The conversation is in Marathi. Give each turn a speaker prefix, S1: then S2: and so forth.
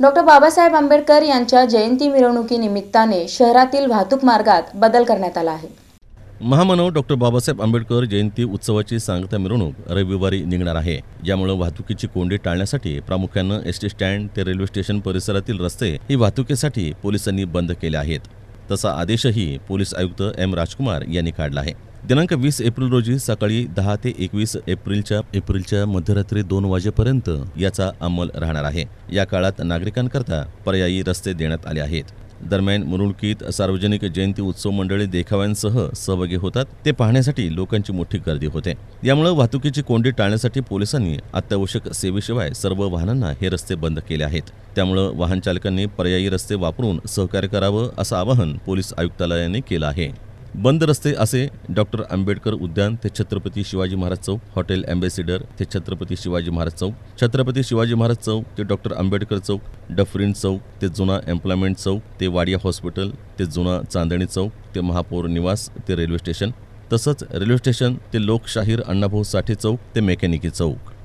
S1: डॉक्टर बाबासाहेब आंबेडकर यांच्या जयंती मिरवणुकीनिमित्ताने शहरातील वाहतूक मार्गात बदल करण्यात आला आहे.
S2: महामानव डॉक्टर बाबासाहेब आंबेडकर जयंती उत्सवाची सांगता मिरवणूक रविवारी निघणार आहे. यामुळे वाहतुकीची कोंडी टाळण्यासाठी प्रामुख्यानं एस टी स्टँड ते रेल्वे स्टेशन परिसरातील रस्ते ही वाहतुकीसाठी पोलिसांनी बंद केले आहेत. तसा आदेशही पोलीस आयुक्त एम राजकुमार यांनी काढला आहे. दिनांक वीस एप्रिल रोजी सकाळी दहा ते एकवीस एप्रिलच्या एप्रिलच्या मध्यरात्री दोन वाजेपर्यंत याचा अंमल राहणार आहे. या काळात नागरिकांकरता पर्यायी रस्ते देण्यात आले आहेत. दरम्यान मिरवणुकीत सार्वजनिक जयंती उत्सव मंडळी देखाव्यांसह सहभागी होतात. ते पाहण्यासाठी लोकांची मोठी गर्दी होते. यामुळे वाहतुकीची कोंडी टाळण्यासाठी पोलिसांनी अत्यावश्यक सेवेशिवाय सर्व वाहनांना हे रस्ते बंद केले आहेत. त्यामुळे वाहन चालकांनी पर्यायी रस्ते वापरून सहकार्य करावं असं आवाहन पोलीस आयुक्तालयाने केलं आहे. बंद रस्ते असे डॉक्टर आंबेडकर उद्यान ते छत्रपती शिवाजी महाराज चौक हॉटेल अँबेसिडर ते छत्रपती शिवाजी महाराज चौक छत्रपती शिवाजी महाराज चौक ते डॉक्टर आंबेडकर चौक डफरीन चौक ते जुना एम्प्लॉयमेंट चौक ते वाडिया हॉस्पिटल ते जुना चांदणी चौक ते महापौर निवास ते रेल्वे स्टेशन तसंच रेल्वे स्टेशन ते लोकशाहीर अण्णाभाऊ साठे चौक ते मेकॅनिकी चौक.